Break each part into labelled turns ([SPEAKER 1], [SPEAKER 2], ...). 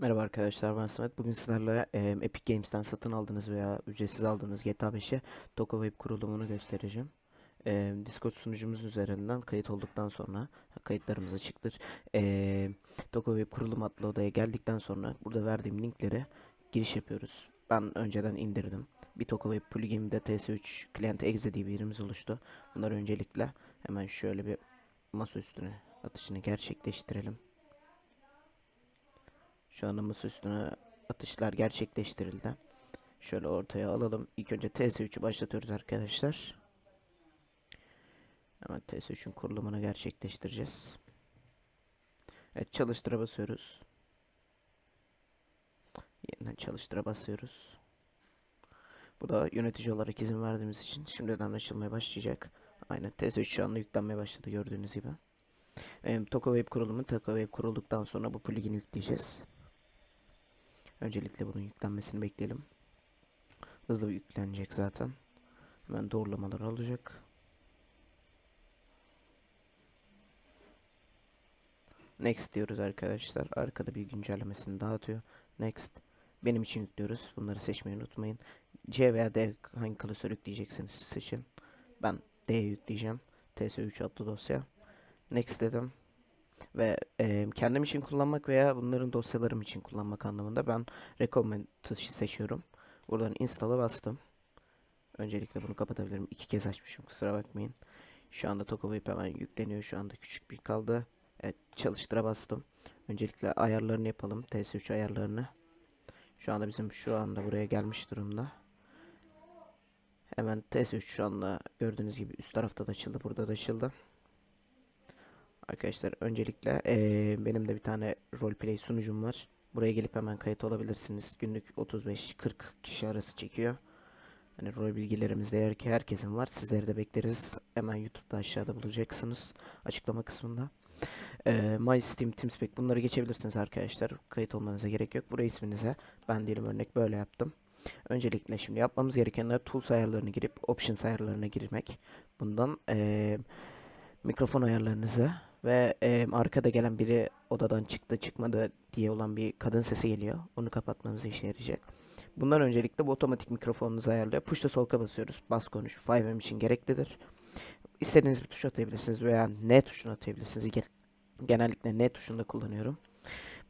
[SPEAKER 1] Merhaba arkadaşlar ben Samet. Bugün sizlerle e, Epic Games'ten satın aldığınız veya ücretsiz aldığınız GTA 5'e Toka Web kurulumunu göstereceğim. E, Discord sunucumuz üzerinden kayıt olduktan sonra kayıtlarımız açıktır. E, Toka Web kurulum adlı odaya geldikten sonra burada verdiğim linklere giriş yapıyoruz. Ben önceden indirdim. Bir Toka Web plugin'de TS3 Client Exe diye bir yerimiz oluştu. Bunları öncelikle hemen şöyle bir masa üstüne atışını gerçekleştirelim. Şu masa üstüne atışlar gerçekleştirildi. Şöyle ortaya alalım. İlk önce TS3'ü başlatıyoruz arkadaşlar. Hemen TS3'ün kurulumunu gerçekleştireceğiz. Evet çalıştıra basıyoruz. Yeniden çalıştıra basıyoruz. Bu da yönetici olarak izin verdiğimiz için şimdiden açılmaya başlayacak. Aynen TS3 şu anda yüklenmeye başladı gördüğünüz gibi. Ee, Toka Web kurulumu Toka Web kurulduktan sonra bu plugini yükleyeceğiz. Öncelikle bunun yüklenmesini bekleyelim. Hızlı bir yüklenecek zaten. Hemen doğrulamalar olacak. Next diyoruz arkadaşlar. Arkada bir güncellemesini dağıtıyor. Next. Benim için yüklüyoruz. Bunları seçmeyi unutmayın. C veya D hangi klasör yükleyecekseniz seçin. Ben D yükleyeceğim. TS3 adlı dosya. Next dedim ve e, kendim için kullanmak veya bunların dosyalarım için kullanmak anlamında ben recommend seçiyorum. Buradan install'a bastım. Öncelikle bunu kapatabilirim. İki kez açmışım kusura bakmayın. Şu anda Tokobayıp hemen yükleniyor. Şu anda küçük bir kaldı. Evet çalıştıra bastım. Öncelikle ayarlarını yapalım. TS3 ayarlarını. Şu anda bizim şu anda buraya gelmiş durumda. Hemen TS3 şu anda gördüğünüz gibi üst tarafta da açıldı. Burada da açıldı. Arkadaşlar öncelikle eee, benim de bir tane roleplay sunucum var. Buraya gelip hemen kayıt olabilirsiniz. Günlük 35-40 kişi arası çekiyor. Hani rol bilgilerimiz eğer ki herkesin var. Sizleri de bekleriz. Hemen YouTube'da aşağıda bulacaksınız. Açıklama kısmında. Eee My Steam, TeamSpeak bunları geçebilirsiniz arkadaşlar. Kayıt olmanıza gerek yok. Buraya isminize ben diyelim örnek böyle yaptım. Öncelikle şimdi yapmamız gerekenler tools ayarlarını girip options ayarlarına girmek. Bundan eee, mikrofon ayarlarınızı ve e, arkada gelen biri odadan çıktı çıkmadı diye olan bir kadın sesi geliyor. Onu kapatmanıza işe yarayacak. Bundan öncelikle bu otomatik mikrofonunuzu ayarlıyor. Push to talk'a basıyoruz. Bas konuş. 5M için gereklidir. İstediğiniz bir tuş atabilirsiniz veya N tuşunu atabilirsiniz. Gen- Genellikle N tuşunu da kullanıyorum.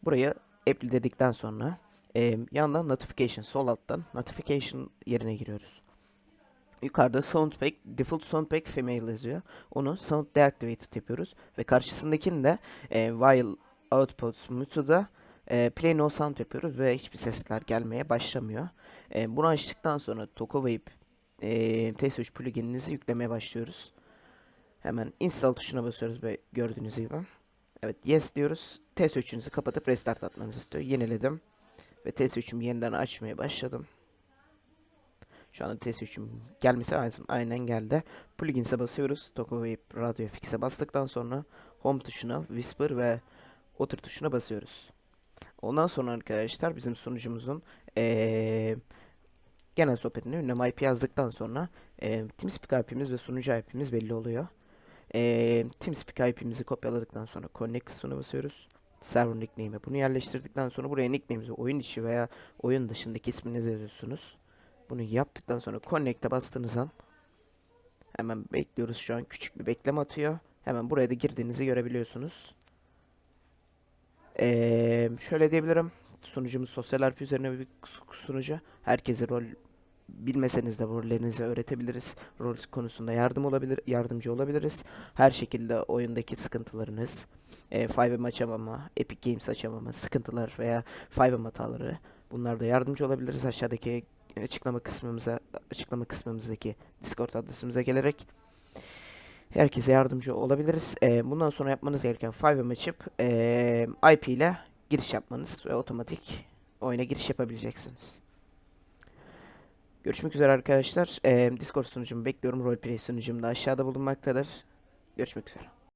[SPEAKER 1] Buraya apply dedikten sonra e, yandan notification sol alttan notification yerine giriyoruz. Yukarıda soundpack, default soundpack female yazıyor. Onu sound deactivated yapıyoruz. Ve karşısındakini de e, while output mute'da e, play no sound yapıyoruz ve hiçbir sesler gelmeye başlamıyor. E, bunu açtıktan sonra Tokowave e, TS3 plugininizi yüklemeye başlıyoruz. Hemen install tuşuna basıyoruz ve gördüğünüz gibi. Evet yes diyoruz. TS3'ünüzü kapatıp restart atmanızı istiyor. Yeniledim. Ve TS3'ümü yeniden açmaya başladım. Şu anda TS3'üm gelmesi lazım. Aynen geldi. Plugins'e basıyoruz. Tokowave Radio Fix'e bastıktan sonra Home tuşuna, Whisper ve Otur tuşuna basıyoruz. Ondan sonra arkadaşlar bizim sunucumuzun eee, genel sohbetini ünlem IP yazdıktan sonra eee TeamSpeak IP'miz ve sunucu IP'miz belli oluyor. Eee TeamSpeak IP'mizi kopyaladıktan sonra Connect kısmına basıyoruz. Server nickname'e bunu yerleştirdikten sonra buraya nickname'imizi oyun içi veya oyun dışındaki isminizi yazıyorsunuz. Bunu yaptıktan sonra Connect'e bastığınız an hemen bekliyoruz şu an küçük bir bekleme atıyor. Hemen buraya da girdiğinizi görebiliyorsunuz. Ee, şöyle diyebilirim. Sunucumuz sosyal RP üzerine bir sunucu. Herkese rol bilmeseniz de rollerinizi öğretebiliriz. Rol konusunda yardım olabilir, yardımcı olabiliriz. Her şekilde oyundaki sıkıntılarınız, e, 5M açamama, Epic Games açamama, sıkıntılar veya 5M hataları bunlarda yardımcı olabiliriz. Aşağıdaki açıklama kısmımıza açıklama kısmımızdaki Discord adresimize gelerek herkese yardımcı olabiliriz. Ee, bundan sonra yapmanız gereken 5M açıp ee, IP ile giriş yapmanız ve otomatik oyuna giriş yapabileceksiniz. Görüşmek üzere arkadaşlar. Ee, Discord sunucumu bekliyorum. Roleplay sunucum da aşağıda bulunmaktadır. Görüşmek üzere.